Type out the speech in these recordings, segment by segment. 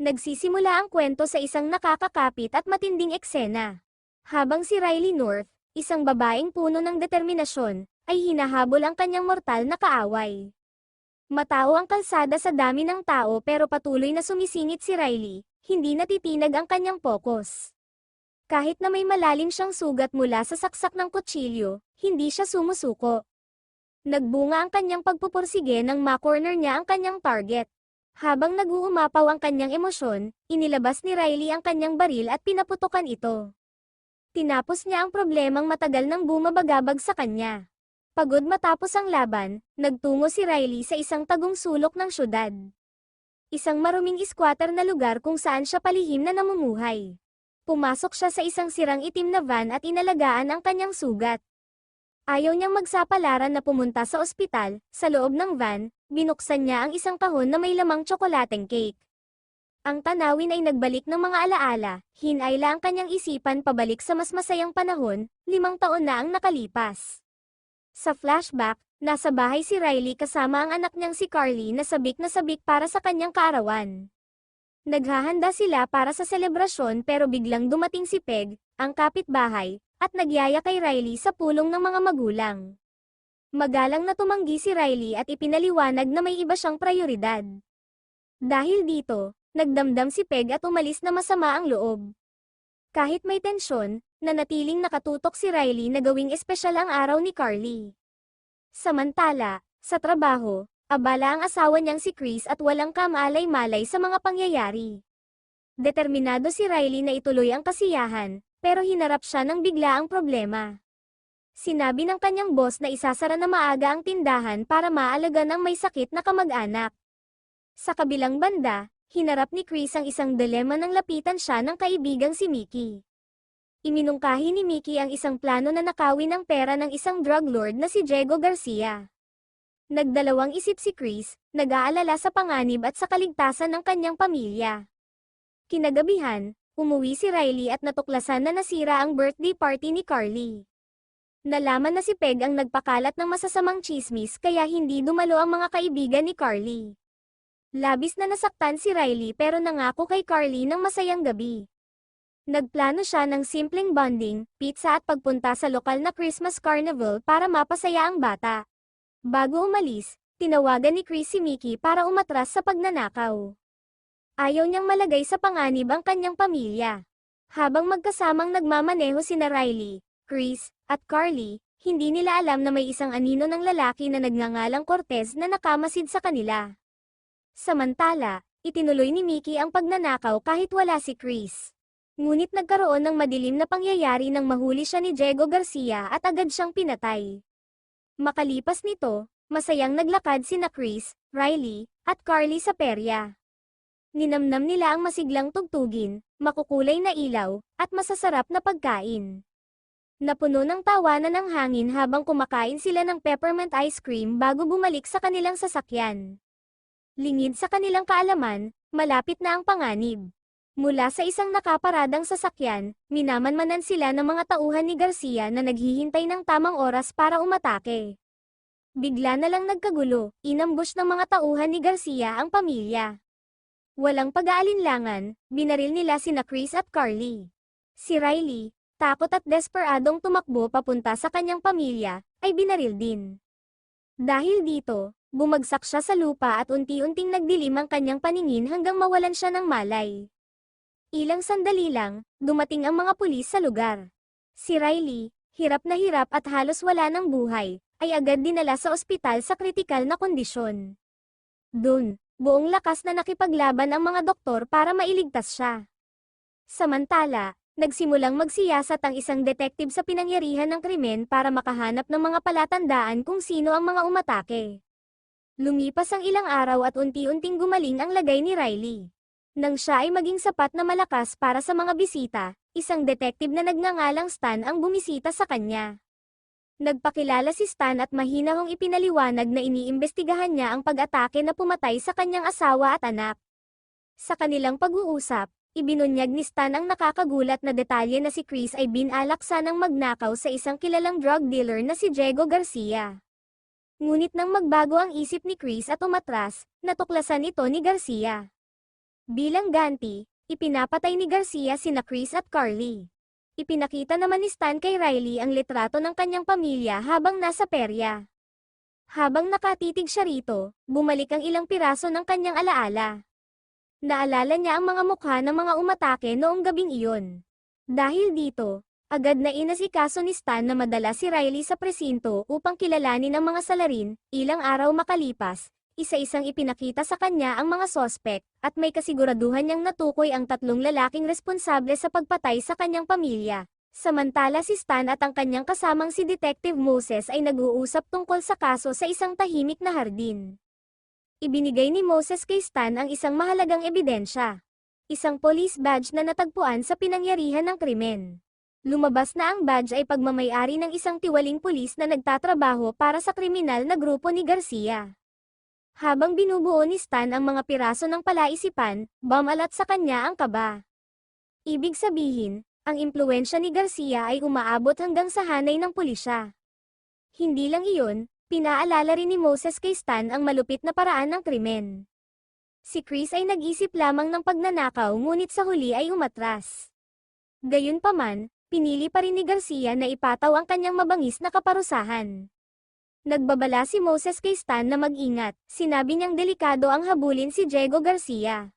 Nagsisimula ang kwento sa isang nakakakapit at matinding eksena. Habang si Riley North, isang babaeng puno ng determinasyon, ay hinahabol ang kanyang mortal na kaaway. Matao ang kalsada sa dami ng tao pero patuloy na sumisingit si Riley, hindi natitinag ang kanyang pokus. Kahit na may malalim siyang sugat mula sa saksak ng kutsilyo, hindi siya sumusuko. Nagbunga ang kanyang pagpupursige nang makorner niya ang kanyang target. Habang nag-uumapaw ang kanyang emosyon, inilabas ni Riley ang kanyang baril at pinaputukan ito. Tinapos niya ang problemang matagal nang bumabagabag sa kanya. Pagod matapos ang laban, nagtungo si Riley sa isang tagong sulok ng syudad. Isang maruming squatter na lugar kung saan siya palihim na namumuhay. Pumasok siya sa isang sirang itim na van at inalagaan ang kanyang sugat. Ayaw niyang magsapalaran na pumunta sa ospital, sa loob ng van, binuksan niya ang isang kahon na may lamang tsokolateng cake. Ang tanawin ay nagbalik ng mga alaala, hinayla ang kanyang isipan pabalik sa mas masayang panahon, limang taon na ang nakalipas. Sa flashback, nasa bahay si Riley kasama ang anak niyang si Carly na sabik na sabik para sa kanyang kaarawan. Naghahanda sila para sa selebrasyon pero biglang dumating si Peg, ang kapitbahay, at nagyaya kay Riley sa pulong ng mga magulang. Magalang na tumanggi si Riley at ipinaliwanag na may iba siyang prioridad. Dahil dito, nagdamdam si Peg at umalis na masama ang loob. Kahit may tensyon, nanatiling nakatutok si Riley na gawing espesyal ang araw ni Carly. Samantala, sa trabaho, abala ang asawa niyang si Chris at walang kamalay-malay sa mga pangyayari. Determinado si Riley na ituloy ang kasiyahan, pero hinarap siya ng bigla ang problema. Sinabi ng kanyang boss na isasara na maaga ang tindahan para maalaga ng may sakit na kamag-anak. Sa kabilang banda, hinarap ni Chris ang isang dilema nang lapitan siya ng kaibigang si Mickey. Iminungkahi ni Mickey ang isang plano na nakawin ang pera ng isang drug lord na si Diego Garcia. Nagdalawang isip si Chris, nag-aalala sa panganib at sa kaligtasan ng kanyang pamilya. Kinagabihan, umuwi si Riley at natuklasan na nasira ang birthday party ni Carly. Nalaman na si Peg ang nagpakalat ng masasamang chismis kaya hindi dumalo ang mga kaibigan ni Carly. Labis na nasaktan si Riley pero nangako kay Carly ng masayang gabi. Nagplano siya ng simpleng bonding, pizza at pagpunta sa lokal na Christmas carnival para mapasaya ang bata. Bago umalis, tinawagan ni Chris si Mickey para umatras sa pagnanakaw. Ayaw niyang malagay sa panganib ang kanyang pamilya. Habang magkasamang nagmamaneho sina Riley, Chris, at Carly, hindi nila alam na may isang anino ng lalaki na nagngangalang Cortez na nakamasid sa kanila. Samantala, itinuloy ni Mickey ang pagnanakaw kahit wala si Chris. Ngunit nagkaroon ng madilim na pangyayari nang mahuli siya ni Diego Garcia at agad siyang pinatay. Makalipas nito, masayang naglakad sina Chris, Riley, at Carly sa perya. Ninamnam nila ang masiglang tugtugin, makukulay na ilaw, at masasarap na pagkain. Napuno ng tawanan ng hangin habang kumakain sila ng peppermint ice cream bago bumalik sa kanilang sasakyan. Lingid sa kanilang kaalaman, malapit na ang panganib. Mula sa isang nakaparadang sasakyan, minamanmanan sila ng mga tauhan ni Garcia na naghihintay ng tamang oras para umatake. Bigla na lang nagkagulo, inambush ng mga tauhan ni Garcia ang pamilya. Walang pag-aalinlangan, binaril nila sina Chris at Carly. Si Riley, takot at desperadong tumakbo papunta sa kanyang pamilya, ay binaril din. Dahil dito, bumagsak siya sa lupa at unti-unting nagdilim ang kanyang paningin hanggang mawalan siya ng malay. Ilang sandali lang, dumating ang mga pulis sa lugar. Si Riley, hirap na hirap at halos wala ng buhay, ay agad dinala sa ospital sa kritikal na kondisyon. Dun, buong lakas na nakipaglaban ang mga doktor para mailigtas siya. Samantala, nagsimulang magsiyasat ang isang detective sa pinangyarihan ng krimen para makahanap ng mga palatandaan kung sino ang mga umatake. Lumipas ang ilang araw at unti-unting gumaling ang lagay ni Riley. Nang siya ay maging sapat na malakas para sa mga bisita, isang detective na nagngangalang Stan ang bumisita sa kanya. Nagpakilala si Stan at mahinahong ipinaliwanag na iniimbestigahan niya ang pag-atake na pumatay sa kanyang asawa at anak. Sa kanilang pag-uusap, ibinunyag ni Stan ang nakakagulat na detalye na si Chris ay binalaksa ng magnakaw sa isang kilalang drug dealer na si Diego Garcia. Ngunit nang magbago ang isip ni Chris at umatras, natuklasan ito ni Garcia. Bilang ganti, ipinapatay ni Garcia sina Chris at Carly. Ipinakita naman ni Stan kay Riley ang litrato ng kanyang pamilya habang nasa perya. Habang nakatitig siya rito, bumalik ang ilang piraso ng kanyang alaala. Naalala niya ang mga mukha ng mga umatake noong gabing iyon. Dahil dito, agad na inasikaso ni Stan na madala si Riley sa presinto upang kilalanin ang mga salarin, ilang araw makalipas, isa-isang ipinakita sa kanya ang mga sospek, at may kasiguraduhan niyang natukoy ang tatlong lalaking responsable sa pagpatay sa kanyang pamilya. Samantala si Stan at ang kanyang kasamang si Detective Moses ay nag-uusap tungkol sa kaso sa isang tahimik na hardin. Ibinigay ni Moses kay Stan ang isang mahalagang ebidensya. Isang police badge na natagpuan sa pinangyarihan ng krimen. Lumabas na ang badge ay pagmamayari ng isang tiwaling pulis na nagtatrabaho para sa kriminal na grupo ni Garcia. Habang binubuo ni Stan ang mga piraso ng palaisipan, bumalat sa kanya ang kaba. Ibig sabihin, ang impluensya ni Garcia ay umaabot hanggang sa hanay ng pulisya. Hindi lang iyon, pinaalala rin ni Moses kay Stan ang malupit na paraan ng krimen. Si Chris ay nag-isip lamang ng pagnanakaw ngunit sa huli ay umatras. Gayunpaman, pinili pa rin ni Garcia na ipataw ang kanyang mabangis na kaparusahan. Nagbabala si Moses kay Stan na mag-ingat, sinabi niyang delikado ang habulin si Diego Garcia.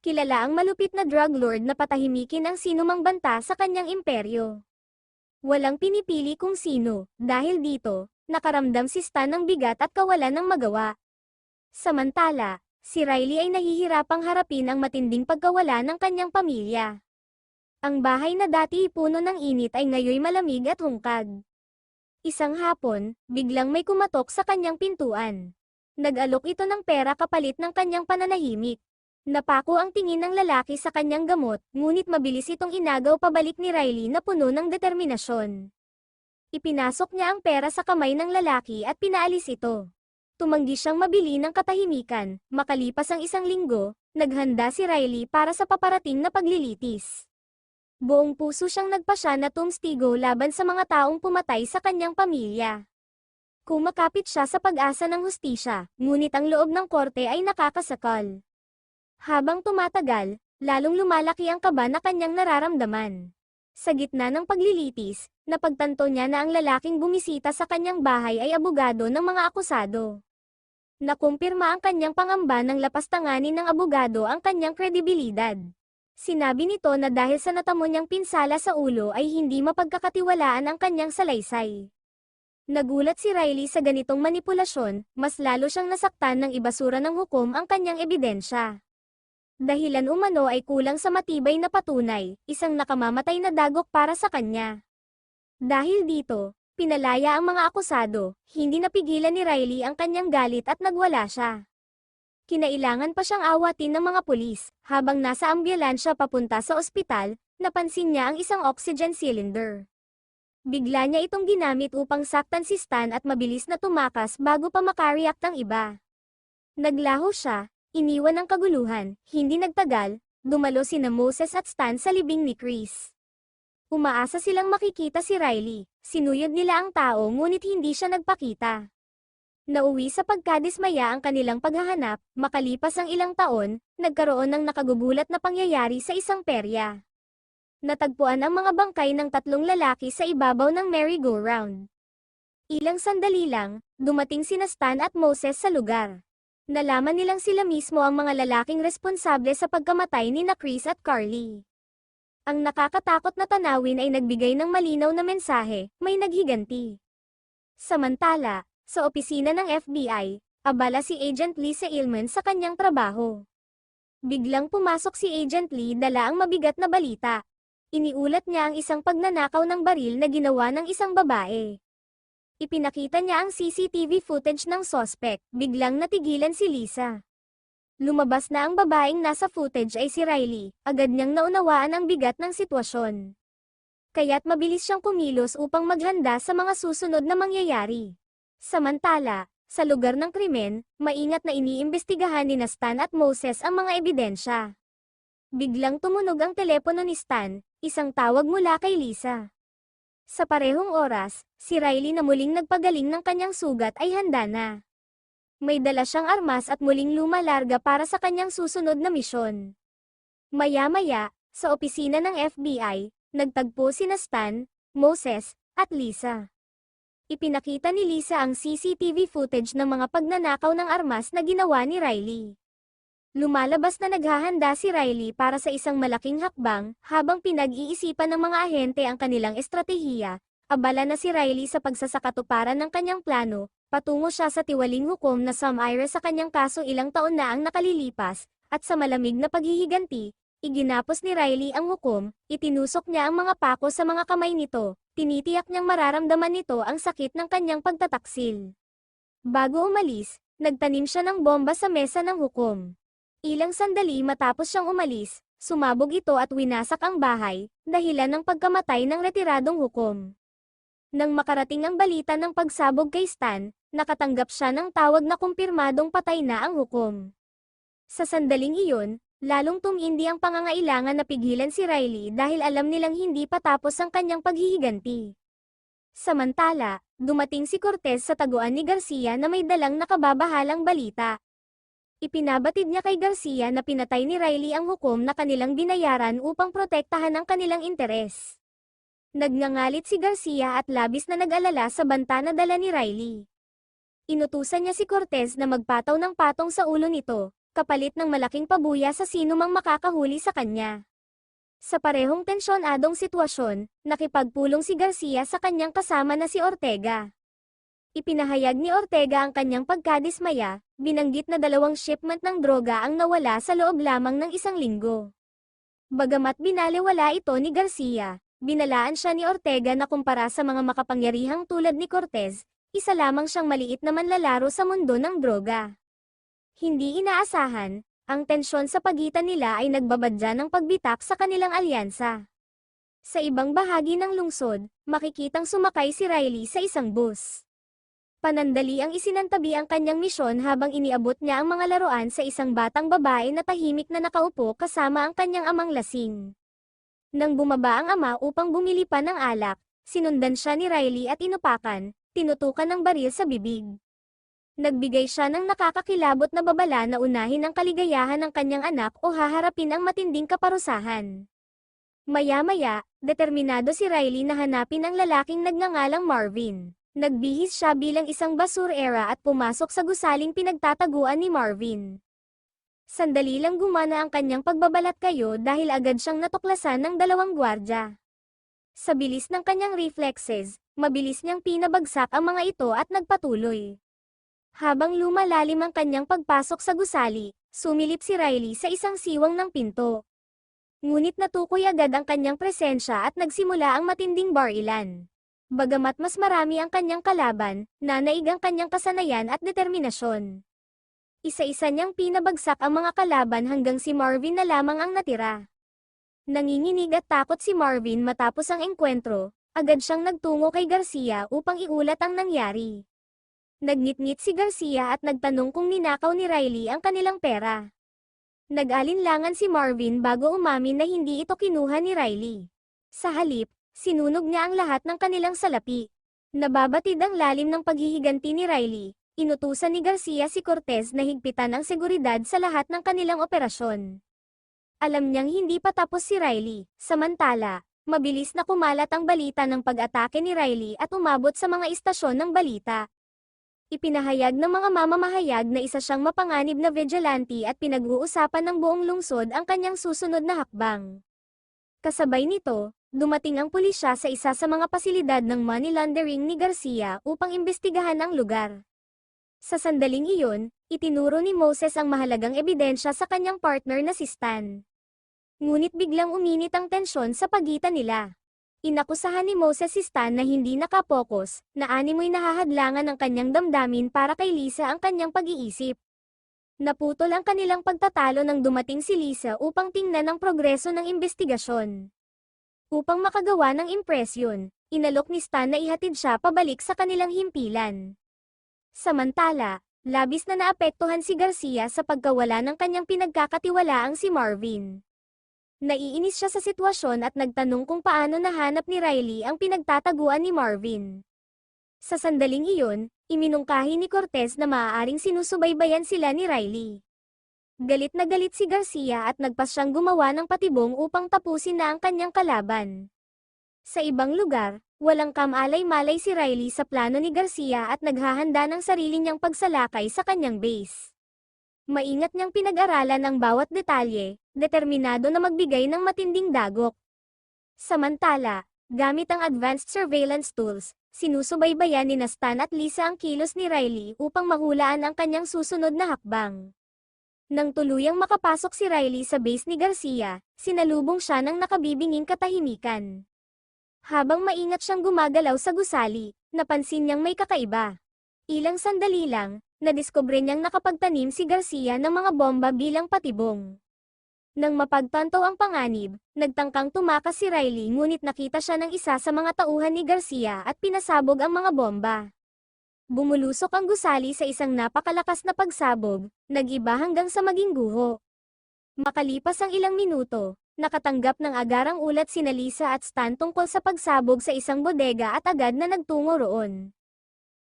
Kilala ang malupit na drug lord na patahimikin ang sinumang banta sa kanyang imperyo. Walang pinipili kung sino, dahil dito, nakaramdam si Stan ng bigat at kawalan ng magawa. Samantala, si Riley ay nahihirapang harapin ang matinding pagkawala ng kanyang pamilya. Ang bahay na dati puno ng init ay ngayoy malamig at hungkag. Isang hapon, biglang may kumatok sa kanyang pintuan. Nag-alok ito ng pera kapalit ng kanyang pananahimik. Napako ang tingin ng lalaki sa kanyang gamot, ngunit mabilis itong inagaw pabalik ni Riley na puno ng determinasyon. Ipinasok niya ang pera sa kamay ng lalaki at pinaalis ito. Tumanggi siyang mabili ng katahimikan, makalipas ang isang linggo, naghanda si Riley para sa paparating na paglilitis. Buong puso siyang nagpasya na tumstigo laban sa mga taong pumatay sa kanyang pamilya. Kumakapit siya sa pag-asa ng hustisya, ngunit ang loob ng korte ay nakakasakal. Habang tumatagal, lalong lumalaki ang kaba na kanyang nararamdaman. Sa gitna ng paglilitis, napagtanto niya na ang lalaking bumisita sa kanyang bahay ay abogado ng mga akusado. Nakumpirma ang kanyang pangamba ng lapastanganin ng abogado ang kanyang kredibilidad. Sinabi nito na dahil sa natamo niyang pinsala sa ulo ay hindi mapagkakatiwalaan ang kanyang salaysay. Nagulat si Riley sa ganitong manipulasyon, mas lalo siyang nasaktan ng ibasura ng hukom ang kanyang ebidensya. Dahilan umano ay kulang sa matibay na patunay, isang nakamamatay na dagok para sa kanya. Dahil dito, pinalaya ang mga akusado, hindi napigilan ni Riley ang kanyang galit at nagwala siya. Kinailangan pa siyang awatin ng mga pulis, habang nasa ambulansya papunta sa ospital, napansin niya ang isang oxygen cylinder. Bigla niya itong ginamit upang saktan si Stan at mabilis na tumakas bago pa makareact ang iba. Naglaho siya, iniwan ang kaguluhan, hindi nagtagal, dumalo sina Moses at Stan sa libing ni Chris. Umaasa silang makikita si Riley, sinuyod nila ang tao ngunit hindi siya nagpakita. Nauwi sa pagkadismaya ang kanilang paghahanap, makalipas ang ilang taon, nagkaroon ng nakagugulat na pangyayari sa isang perya. Natagpuan ang mga bangkay ng tatlong lalaki sa ibabaw ng merry-go-round. Ilang sandali lang, dumating sina Stan at Moses sa lugar. Nalaman nilang sila mismo ang mga lalaking responsable sa pagkamatay ni na Chris at Carly. Ang nakakatakot na tanawin ay nagbigay ng malinaw na mensahe, may naghiganti. Samantala, sa opisina ng FBI, abala si Agent Lee sa Ilman sa kanyang trabaho. Biglang pumasok si Agent Lee dala ang mabigat na balita. Iniulat niya ang isang pagnanakaw ng baril na ginawa ng isang babae. Ipinakita niya ang CCTV footage ng sospek, biglang natigilan si Lisa. Lumabas na ang babaeng nasa footage ay si Riley, agad niyang naunawaan ang bigat ng sitwasyon. Kaya't mabilis siyang kumilos upang maghanda sa mga susunod na mangyayari. Samantala, sa lugar ng krimen, maingat na iniimbestigahan ni Stan at Moses ang mga ebidensya. Biglang tumunog ang telepono ni Stan, isang tawag mula kay Lisa. Sa parehong oras, si Riley na muling nagpagaling ng kanyang sugat ay handa na. May dala siyang armas at muling lumalarga para sa kanyang susunod na misyon. Maya-maya, sa opisina ng FBI, nagtagpo sina Stan, Moses, at Lisa. Ipinakita ni Lisa ang CCTV footage ng mga pagnanakaw ng armas na ginawa ni Riley. Lumalabas na naghahanda si Riley para sa isang malaking hakbang, habang pinag-iisipan ng mga ahente ang kanilang estratehiya, abala na si Riley sa pagsasakatuparan ng kanyang plano, patungo siya sa tiwaling hukom na sumaire sa kanyang kaso ilang taon na ang nakalilipas, at sa malamig na paghihiganti, iginapos ni Riley ang hukom, itinusok niya ang mga pako sa mga kamay nito, tinitiyak niyang mararamdaman nito ang sakit ng kanyang pagtataksil. Bago umalis, nagtanim siya ng bomba sa mesa ng hukom. Ilang sandali matapos siyang umalis, sumabog ito at winasak ang bahay, dahilan ng pagkamatay ng retiradong hukom. Nang makarating ang balita ng pagsabog kay Stan, nakatanggap siya ng tawag na kumpirmadong patay na ang hukom. Sa sandaling iyon, lalong tumindi ang pangangailangan na pigilan si Riley dahil alam nilang hindi pa tapos ang kanyang paghihiganti. Samantala, dumating si Cortez sa taguan ni Garcia na may dalang nakababahalang balita. Ipinabatid niya kay Garcia na pinatay ni Riley ang hukom na kanilang binayaran upang protektahan ang kanilang interes. Nagngangalit si Garcia at labis na nag-alala sa banta na dala ni Riley. Inutusan niya si Cortez na magpataw ng patong sa ulo nito, kapalit ng malaking pabuya sa sino mang makakahuli sa kanya. Sa parehong tensyonadong sitwasyon, nakipagpulong si Garcia sa kanyang kasama na si Ortega. Ipinahayag ni Ortega ang kanyang pagkadismaya, binanggit na dalawang shipment ng droga ang nawala sa loob lamang ng isang linggo. Bagamat binaliwala ito ni Garcia, binalaan siya ni Ortega na kumpara sa mga makapangyarihang tulad ni Cortez, isa lamang siyang maliit na manlalaro sa mundo ng droga. Hindi inaasahan, ang tensyon sa pagitan nila ay nagbabadya ng pagbitak sa kanilang alyansa. Sa ibang bahagi ng lungsod, makikitang sumakay si Riley sa isang bus. Panandali ang isinantabi ang kanyang misyon habang iniabot niya ang mga laruan sa isang batang babae na tahimik na nakaupo kasama ang kanyang amang lasing. Nang bumaba ang ama upang bumili pa ng alak, sinundan siya ni Riley at inupakan, tinutukan ng baril sa bibig. Nagbigay siya ng nakakakilabot na babala na unahin ang kaligayahan ng kanyang anak o haharapin ang matinding kaparusahan. Maya-maya, determinado si Riley na hanapin ang lalaking nagngangalang Marvin. Nagbihis siya bilang isang basurera at pumasok sa gusaling pinagtataguan ni Marvin. Sandali lang gumana ang kanyang pagbabalat kayo dahil agad siyang natuklasan ng dalawang gwardya. Sa bilis ng kanyang reflexes, mabilis niyang pinabagsak ang mga ito at nagpatuloy. Habang lumalalim ang kanyang pagpasok sa gusali, sumilip si Riley sa isang siwang ng pinto. Ngunit natukoy agad ang kanyang presensya at nagsimula ang matinding barilan. Bagamat mas marami ang kanyang kalaban, nanaig ang kanyang kasanayan at determinasyon. Isa-isa niyang pinabagsak ang mga kalaban hanggang si Marvin na lamang ang natira. Nanginginig at takot si Marvin matapos ang engkwentro, agad siyang nagtungo kay Garcia upang iulat ang nangyari. Nagngit-ngit si Garcia at nagtanong kung ninakaw ni Riley ang kanilang pera. Nag-alinlangan si Marvin bago umamin na hindi ito kinuha ni Riley. Sa halip, Sinunog niya ang lahat ng kanilang salapi. Nababatid ang lalim ng paghihiganti ni Riley. Inutusan ni Garcia si Cortez na higpitan ang seguridad sa lahat ng kanilang operasyon. Alam niyang hindi pa tapos si Riley. Samantala, mabilis na kumalat ang balita ng pag-atake ni Riley at umabot sa mga istasyon ng balita. Ipinahayag ng mga mamamahayag na isa siyang mapanganib na vigilante at pinag-uusapan ng buong lungsod ang kanyang susunod na hakbang. Kasabay nito, dumating ang pulisya sa isa sa mga pasilidad ng money laundering ni Garcia upang imbestigahan ang lugar. Sa sandaling iyon, itinuro ni Moses ang mahalagang ebidensya sa kanyang partner na si Stan. Ngunit biglang uminit ang tensyon sa pagitan nila. Inakusahan ni Moses si Stan na hindi nakapokus, na animoy nahahadlangan ang kanyang damdamin para kay Lisa ang kanyang pag-iisip. Naputol ang kanilang pagtatalo nang dumating si Lisa upang tingnan ang progreso ng investigasyon. Upang makagawa ng impresyon, inalok ni Stan na ihatid siya pabalik sa kanilang himpilan. Samantala, labis na naapektuhan si Garcia sa pagkawala ng kanyang pinagkakatiwalaang si Marvin. Naiinis siya sa sitwasyon at nagtanong kung paano nahanap ni Riley ang pinagtataguan ni Marvin. Sa sandaling iyon, iminungkahi ni Cortez na maaaring sinusubaybayan sila ni Riley. Galit na galit si Garcia at nagpas siyang gumawa ng patibong upang tapusin na ang kanyang kalaban. Sa ibang lugar, walang kamalay-malay si Riley sa plano ni Garcia at naghahanda ng sarili niyang pagsalakay sa kanyang base. Maingat niyang pinag-aralan ang bawat detalye, determinado na magbigay ng matinding dagok. Samantala, gamit ang advanced surveillance tools, sinusubaybayan ni Stan at Lisa ang kilos ni Riley upang mahulaan ang kanyang susunod na hakbang. Nang tuluyang makapasok si Riley sa base ni Garcia, sinalubong siya ng nakabibinging katahimikan. Habang maingat siyang gumagalaw sa gusali, napansin niyang may kakaiba. Ilang sandali lang, nadiskubre niyang nakapagtanim si Garcia ng mga bomba bilang patibong. Nang mapagtanto ang panganib, nagtangkang tumakas si Riley ngunit nakita siya ng isa sa mga tauhan ni Garcia at pinasabog ang mga bomba. Bumulusok ang gusali sa isang napakalakas na pagsabog, nag-iba hanggang sa maging guho. Makalipas ang ilang minuto, nakatanggap ng agarang ulat si Lisa at Stan tungkol sa pagsabog sa isang bodega at agad na nagtungo roon.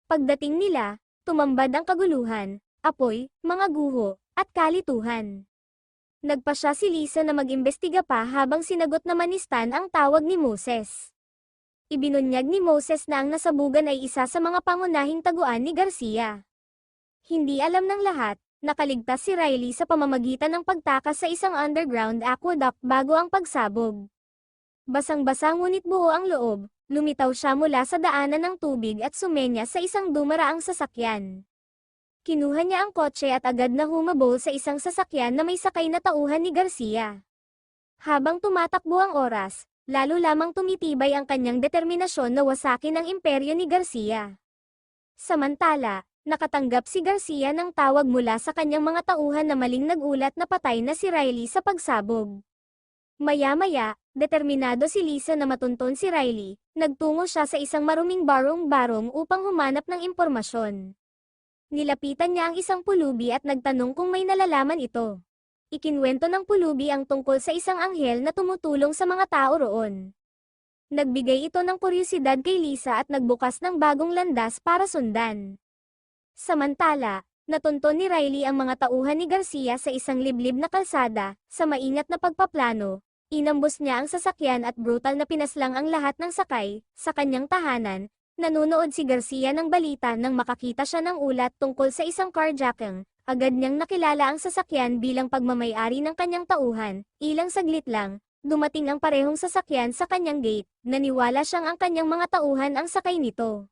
Pagdating nila, tumambad ang kaguluhan, apoy, mga guho, at kalituhan. Nagpa siya si Lisa na mag-imbestiga pa habang sinagot naman ni Stan ang tawag ni Moses. Ibinunyag ni Moses na ang nasabugan ay isa sa mga pangunahing taguan ni Garcia. Hindi alam ng lahat, nakaligtas si Riley sa pamamagitan ng pagtakas sa isang underground aqueduct bago ang pagsabog. Basang-basa ngunit buo ang loob, lumitaw siya mula sa daanan ng tubig at sumenya sa isang dumaraang sasakyan. Kinuha niya ang kotse at agad na humabol sa isang sasakyan na may sakay na tauhan ni Garcia. Habang tumatakbo ang oras, lalo lamang tumitibay ang kanyang determinasyon na wasakin ang imperyo ni Garcia. Samantala, nakatanggap si Garcia ng tawag mula sa kanyang mga tauhan na maling nagulat na patay na si Riley sa pagsabog. Maya-maya, determinado si Lisa na matunton si Riley, nagtungo siya sa isang maruming barong-barong upang humanap ng impormasyon. Nilapitan niya ang isang pulubi at nagtanong kung may nalalaman ito. Ikinwento ng pulubi ang tungkol sa isang anghel na tumutulong sa mga tao roon. Nagbigay ito ng kuryosidad kay Lisa at nagbukas ng bagong landas para sundan. Samantala, natunton ni Riley ang mga tauhan ni Garcia sa isang liblib na kalsada, sa maingat na pagpaplano, inambos niya ang sasakyan at brutal na pinaslang ang lahat ng sakay, sa kanyang tahanan, Nanunood si Garcia ng balita nang makakita siya ng ulat tungkol sa isang carjacking. Agad niyang nakilala ang sasakyan bilang pagmamayari ng kanyang tauhan. Ilang saglit lang, dumating ang parehong sasakyan sa kanyang gate. Naniwala siyang ang kanyang mga tauhan ang sakay nito.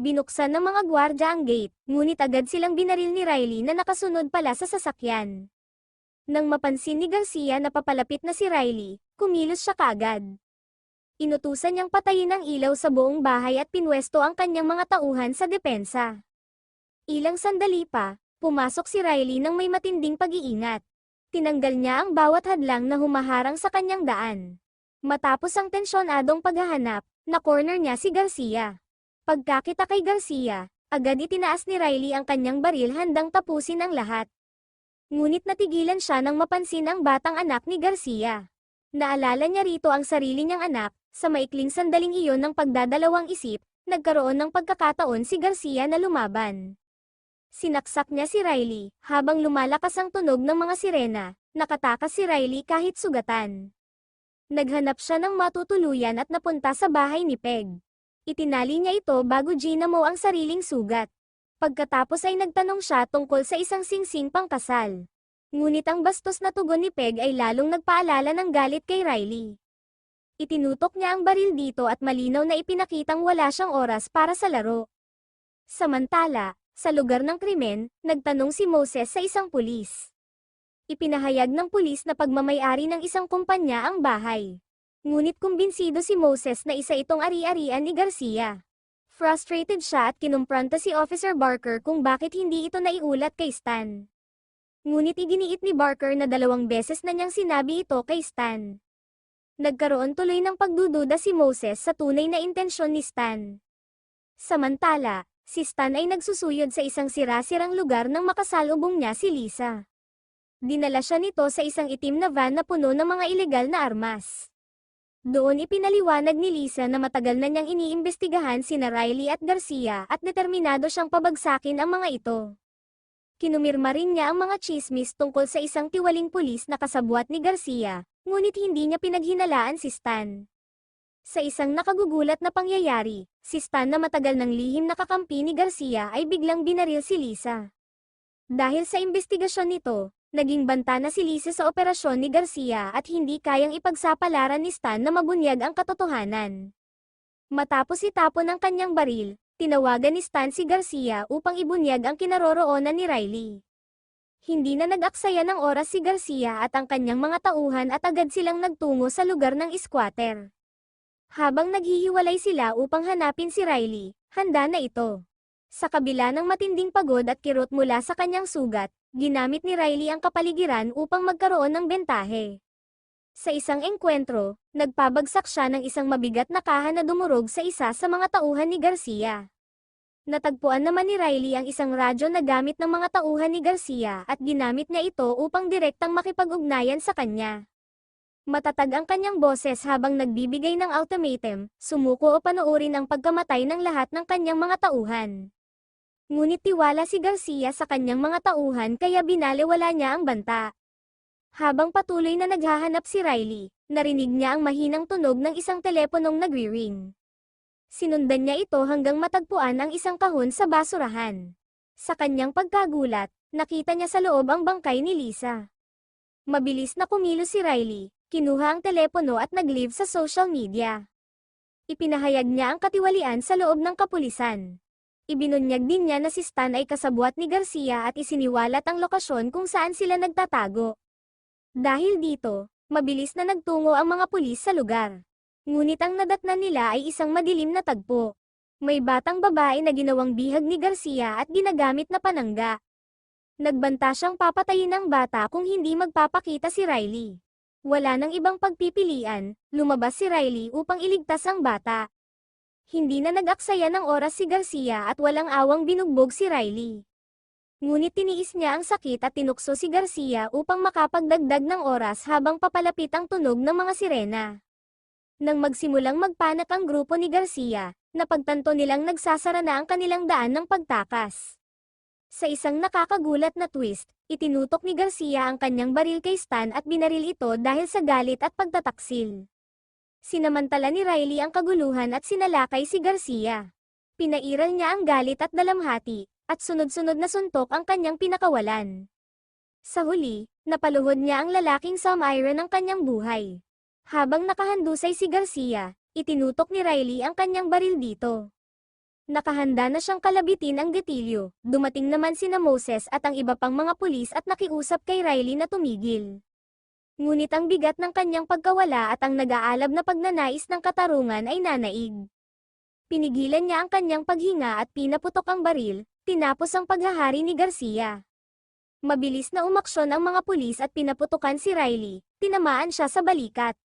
Binuksan ng mga gwardya ang gate, ngunit agad silang binaril ni Riley na nakasunod pala sa sasakyan. Nang mapansin ni Garcia na papalapit na si Riley, kumilos siya kaagad. Inutusan niyang patayin ang ilaw sa buong bahay at pinwesto ang kanyang mga tauhan sa depensa. Ilang sandali pa, pumasok si Riley nang may matinding pag-iingat. Tinanggal niya ang bawat hadlang na humaharang sa kanyang daan. Matapos ang tensyonadong paghahanap, na-corner niya si Garcia. Pagkakita kay Garcia, agad itinaas ni Riley ang kanyang baril handang tapusin ang lahat. Ngunit natigilan siya nang mapansin ang batang anak ni Garcia. Naalala niya rito ang sarili niyang anak, sa maikling sandaling iyon ng pagdadalawang isip, nagkaroon ng pagkakataon si Garcia na lumaban. Sinaksak niya si Riley, habang lumalakas ang tunog ng mga sirena, nakatakas si Riley kahit sugatan. Naghanap siya ng matutuluyan at napunta sa bahay ni Peg. Itinali niya ito bago ginamo ang sariling sugat. Pagkatapos ay nagtanong siya tungkol sa isang singsing pangkasal. Ngunit ang bastos na tugon ni Peg ay lalong nagpaalala ng galit kay Riley. Itinutok niya ang baril dito at malinaw na ipinakitang wala siyang oras para sa laro. Samantala, sa lugar ng krimen, nagtanong si Moses sa isang pulis. Ipinahayag ng pulis na pagmamayari ng isang kumpanya ang bahay. Ngunit kumbinsido si Moses na isa itong ari-arian ni Garcia. Frustrated siya at kinumpranta si Officer Barker kung bakit hindi ito naiulat kay Stan. Ngunit iginiit ni Barker na dalawang beses na niyang sinabi ito kay Stan. Nagkaroon tuloy ng pagdududa si Moses sa tunay na intensyon ni Stan. Samantala, si Stan ay nagsusuyod sa isang sira-sirang lugar nang makasalubong niya si Lisa. Dinala siya nito sa isang itim na van na puno ng mga ilegal na armas. Doon ipinaliwanag ni Lisa na matagal na niyang iniimbestigahan sina Riley at Garcia at determinado siyang pabagsakin ang mga ito. Kinumirma rin niya ang mga chismis tungkol sa isang tiwaling pulis na kasabwat ni Garcia, ngunit hindi niya pinaghinalaan si Stan. Sa isang nakagugulat na pangyayari, si Stan na matagal ng lihim na kakampi ni Garcia ay biglang binaril si Lisa. Dahil sa investigasyon nito, naging banta na si Lisa sa operasyon ni Garcia at hindi kayang ipagsapalaran ni Stan na mabunyag ang katotohanan. Matapos itapon ang kanyang baril, tinawagan ni Stan si Garcia upang ibunyag ang kinaroroonan ni Riley. Hindi na nag-aksaya ng oras si Garcia at ang kanyang mga tauhan at agad silang nagtungo sa lugar ng squatter. Habang naghihiwalay sila upang hanapin si Riley, handa na ito. Sa kabila ng matinding pagod at kirot mula sa kanyang sugat, ginamit ni Riley ang kapaligiran upang magkaroon ng bentahe. Sa isang engkwentro, nagpabagsak siya ng isang mabigat na kaha na dumurog sa isa sa mga tauhan ni Garcia. Natagpuan naman ni Riley ang isang radyo na gamit ng mga tauhan ni Garcia at ginamit niya ito upang direktang makipag-ugnayan sa kanya. Matatag ang kanyang boses habang nagbibigay ng ultimatum, sumuko o panoorin ang pagkamatay ng lahat ng kanyang mga tauhan. Ngunit tiwala si Garcia sa kanyang mga tauhan kaya binalewala niya ang banta. Habang patuloy na naghahanap si Riley, narinig niya ang mahinang tunog ng isang teleponong nagri-ring. Sinundan niya ito hanggang matagpuan ang isang kahon sa basurahan. Sa kanyang pagkagulat, nakita niya sa loob ang bangkay ni Lisa. Mabilis na kumilos si Riley, kinuha ang telepono at nag-live sa social media. Ipinahayag niya ang katiwalian sa loob ng kapulisan. Ibinunyag din niya na si Stan ay kasabwat ni Garcia at isiniwalat ang lokasyon kung saan sila nagtatago. Dahil dito, mabilis na nagtungo ang mga pulis sa lugar. Ngunit ang nadatnan nila ay isang madilim na tagpo. May batang babae na ginawang bihag ni Garcia at ginagamit na panangga. Nagbanta siyang papatayin ng bata kung hindi magpapakita si Riley. Wala nang ibang pagpipilian, lumabas si Riley upang iligtas ang bata. Hindi na nag-aksaya ng oras si Garcia at walang awang binugbog si Riley. Ngunit tiniis niya ang sakit at tinukso si Garcia upang makapagdagdag ng oras habang papalapit ang tunog ng mga sirena. Nang magsimulang magpanak ang grupo ni Garcia, napagtanto nilang nagsasara na ang kanilang daan ng pagtakas. Sa isang nakakagulat na twist, itinutok ni Garcia ang kanyang baril kay Stan at binaril ito dahil sa galit at pagtataksil. Sinamantala ni Riley ang kaguluhan at sinalakay si Garcia. Pinairal niya ang galit at dalamhati, at sunod-sunod na suntok ang kanyang pinakawalan. Sa huli, napaluhod niya ang lalaking sumiron ng kanyang buhay. Habang nakahandusay si Garcia, itinutok ni Riley ang kanyang baril dito. Nakahanda na siyang kalabitin ang getilyo, dumating naman sina Moses at ang iba pang mga pulis at nakiusap kay Riley na tumigil. Ngunit ang bigat ng kanyang pagkawala at ang nag-aalab na pagnanais ng katarungan ay nanaig. Pinigilan niya ang kanyang paghinga at pinaputok ang baril, tinapos ang paghahari ni Garcia. Mabilis na umaksyon ang mga pulis at pinaputukan si Riley, tinamaan siya sa balikat.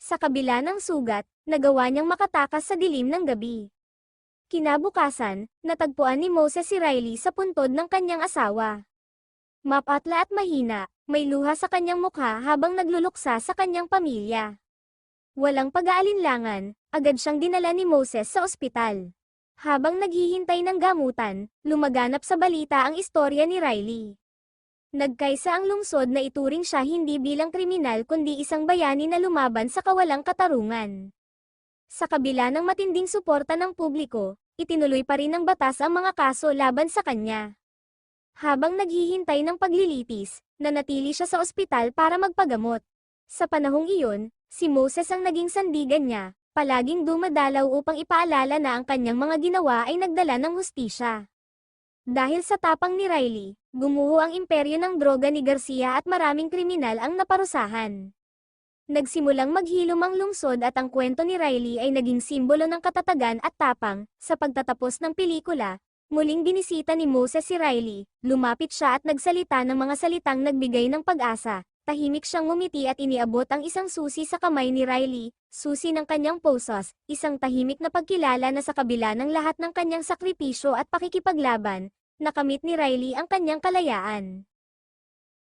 Sa kabila ng sugat, nagawa niyang makatakas sa dilim ng gabi. Kinabukasan, natagpuan ni Moses si Riley sa puntod ng kanyang asawa. Mapatla at mahina, may luha sa kanyang mukha habang nagluluksa sa kanyang pamilya. Walang pag-aalinlangan, agad siyang dinala ni Moses sa ospital. Habang naghihintay ng gamutan, lumaganap sa balita ang istorya ni Riley. Nagkaisa ang lungsod na ituring siya hindi bilang kriminal kundi isang bayani na lumaban sa kawalang katarungan. Sa kabila ng matinding suporta ng publiko, itinuloy pa rin ng batas ang mga kaso laban sa kanya. Habang naghihintay ng paglilitis, nanatili siya sa ospital para magpagamot. Sa panahong iyon, si Moses ang naging sandigan niya, palaging dumadalaw upang ipaalala na ang kanyang mga ginawa ay nagdala ng hustisya. Dahil sa tapang ni Riley, gumuho ang imperyo ng droga ni Garcia at maraming kriminal ang naparusahan. Nagsimulang maghilom ang lungsod at ang kwento ni Riley ay naging simbolo ng katatagan at tapang, sa pagtatapos ng pelikula, Muling binisita ni Moses si Riley, lumapit siya at nagsalita ng mga salitang nagbigay ng pag-asa. Tahimik siyang ngumiti at iniabot ang isang susi sa kamay ni Riley, susi ng kanyang posos, isang tahimik na pagkilala na sa kabila ng lahat ng kanyang sakripisyo at pakikipaglaban, nakamit ni Riley ang kanyang kalayaan.